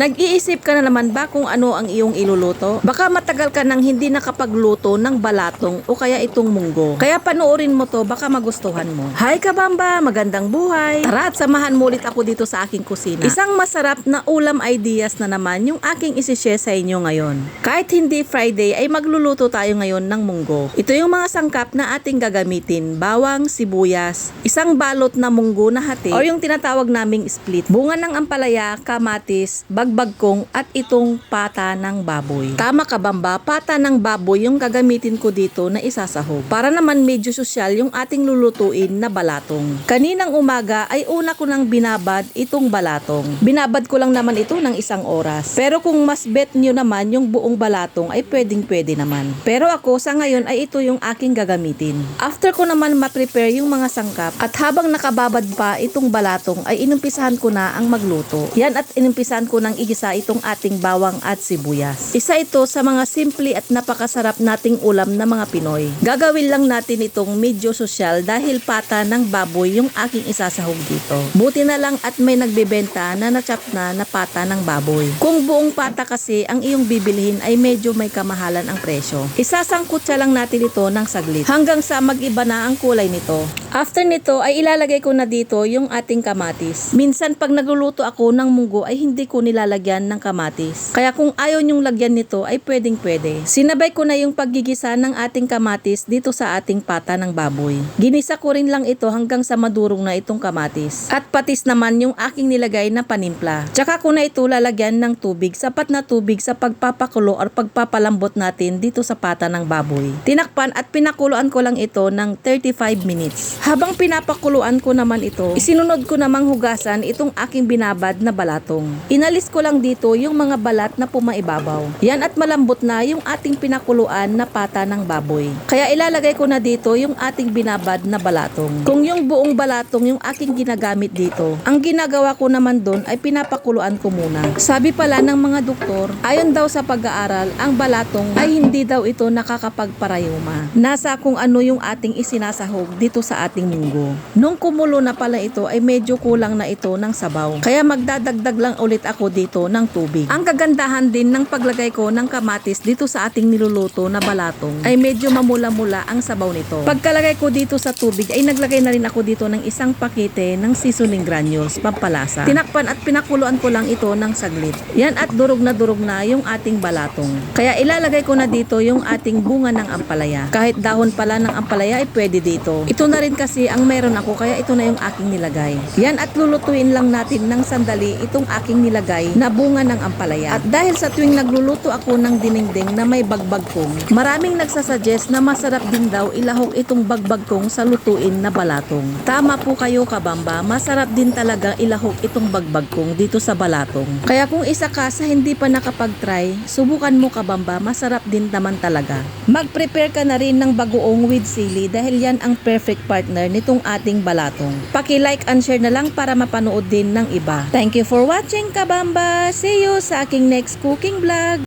Nag-iisip ka na naman ba kung ano ang iyong iluluto? Baka matagal ka nang hindi nakapagluto ng balatong o kaya itong munggo. Kaya panoorin mo to, baka magustuhan mo. Hi kabamba, magandang buhay. Tara at samahan mo ulit ako dito sa aking kusina. Isang masarap na ulam ideas na naman yung aking isishare sa inyo ngayon. Kahit hindi Friday ay magluluto tayo ngayon ng munggo. Ito yung mga sangkap na ating gagamitin. Bawang, sibuyas, isang balot na munggo na hati o yung tinatawag naming split. Bunga ng ampalaya, kamatis, bagbagkong at itong pata ng baboy. Tama ka bamba, pata ng baboy yung gagamitin ko dito na isasahog. Para naman medyo sosyal yung ating lulutuin na balatong. Kaninang umaga ay una ko nang binabad itong balatong. Binabad ko lang naman ito ng isang oras. Pero kung mas bet nyo naman yung buong balatong ay pwedeng pwede naman. Pero ako sa ngayon ay ito yung aking gagamitin. After ko naman ma-prepare yung mga sangkap at habang nakababad pa itong balatong ay inumpisahan ko na ang magluto. Yan at inumpisahan ko nang igisa itong ating bawang at sibuyas. Isa ito sa mga simple at napakasarap nating ulam na mga Pinoy. Gagawin lang natin itong medyo sosyal dahil pata ng baboy yung aking isasahog dito. Buti na lang at may nagbebenta na nachap na na pata ng baboy. Kung buong pata kasi ang iyong bibilhin ay medyo may kamahalan ang presyo. Isasangkot siya lang natin ito ng saglit hanggang sa mag-iba na ang kulay nito. After nito ay ilalagay ko na dito yung ating kamatis. Minsan pag nagluluto ako ng munggo ay hindi ko nilalagyan ng kamatis. Kaya kung ayaw nyong lagyan nito ay pwedeng pwede. Sinabay ko na yung paggigisa ng ating kamatis dito sa ating pata ng baboy. Ginisa ko rin lang ito hanggang sa madurong na itong kamatis. At patis naman yung aking nilagay na panimpla. Tsaka ko na ito lalagyan ng tubig, sapat na tubig sa pagpapakulo or pagpapalambot natin dito sa pata ng baboy. Tinakpan at pinakuluan ko lang ito ng 35 minutes. Habang pinapakuluan ko naman ito, isinunod ko namang hugasan itong aking binabad na balatong. Inalis ko lang dito yung mga balat na pumaibabaw. Yan at malambot na yung ating pinakuluan na pata ng baboy. Kaya ilalagay ko na dito yung ating binabad na balatong. Kung yung buong balatong yung aking ginagamit dito, ang ginagawa ko naman doon ay pinapakuluan ko muna. Sabi pala ng mga doktor, ayon daw sa pag-aaral, ang balatong ay hindi daw ito nakakapagparayuma. Nasa kung ano yung ating isinasahog dito sa ating munggo. Nung kumulo na pala ito ay medyo kulang na ito ng sabaw. Kaya magdadagdag lang ulit ako dito ng tubig. Ang kagandahan din ng paglagay ko ng kamatis dito sa ating niluluto na balatong ay medyo mamula-mula ang sabaw nito. Pagkalagay ko dito sa tubig ay naglagay na rin ako dito ng isang pakete ng seasoning granules pampalasa. Tinakpan at pinakuluan ko lang ito ng saglit. Yan at durog na durog na yung ating balatong. Kaya ilalagay ko na dito yung ating bunga ng ampalaya. Kahit dahon pala ng ampalaya ay pwede dito. Ito na rin kasi ang meron ako kaya ito na yung aking nilagay. Yan at lulutuin lang natin ng sandali itong aking nilagay na bunga ng ampalaya. At dahil sa tuwing nagluluto ako ng dinengdeng na may bagbag kong, maraming nagsasuggest na masarap din daw ilahok itong bagbag kong sa lutuin na balatong. Tama po kayo kabamba, masarap din talaga ilahok itong bagbag kong dito sa balatong. Kaya kung isa ka sa hindi pa nakapag-try, subukan mo kabamba, masarap din naman talaga. Mag-prepare ka na rin ng bagoong with sili dahil yan ang perfect partner nitong ating balatong. Paki-like and share na lang para mapanood din ng iba. Thank you for watching kabamba. See you sa aking next cooking vlog.